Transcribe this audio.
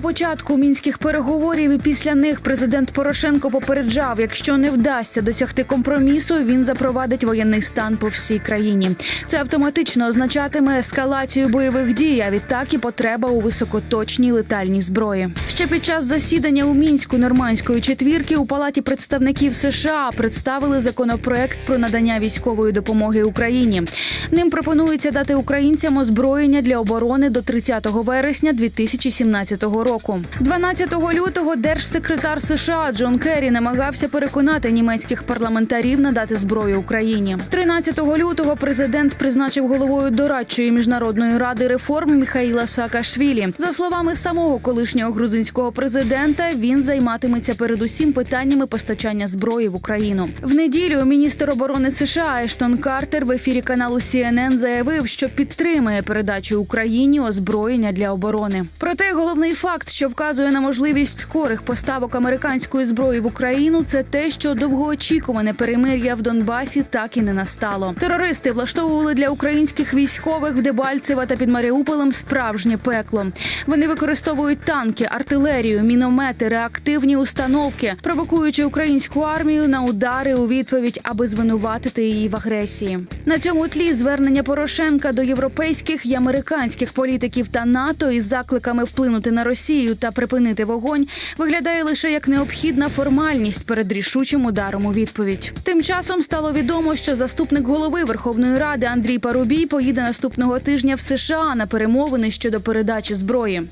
початку мінських переговорів і після них президент Порошенко попереджав, якщо не вдасться досягти компромісу, він запровадить воєнний стан по всій країні. Це автоматично означатиме ескалацію бойових дій, а відтак і потреба у високоточній летальній зброї. Ще під час засідання у мінську нормандської четвірки у палаті представників США представили законопроект про надання військової допомоги Україні. Ним пропонується дати українцям озброєння для оборони до 30 вересня 2017 року. 12 лютого держсекретар США Джон Керрі намагався переконати німецьких парламентарів надати зброю Україні. 13 лютого президент призначив головою дорадчої міжнародної ради реформ Міхаїла Саакашвілі. За словами самого колишнього грузинського президента, він займатиметься передусім питаннями постачання зброї в Україну. В неділю міністр оборони США Ештон Картер в ефірі каналу CNN заявив, що підтримує передачу Україні озброєння для оборони. Проте головний факт, що вказує на можливість скорих поставок американської зброї в Україну, це те, що довгоочікуване перемир'я в Донбасі так і не настало. Терористи влаштовували для українських військових в Дебальцево та під Маріуполем справжнє пекло. Вони використовують танки, артилерію, міномети, реактивні установки, провокуючи українську армію на удари у відповідь, аби звинуватити її в агресії. На цьому тлі звернення Порошенка до європейських і американських політиків та НАТО із закликами вплинути на Росію та припинити вогонь виглядає лише як необхідна формальність перед рішучим ударом у відповідь. Тим часом стало відомо, що заступник голови Верховної Ради Андрій Парубій поїде наступного тижня в США на перемовини щодо передачі зброї.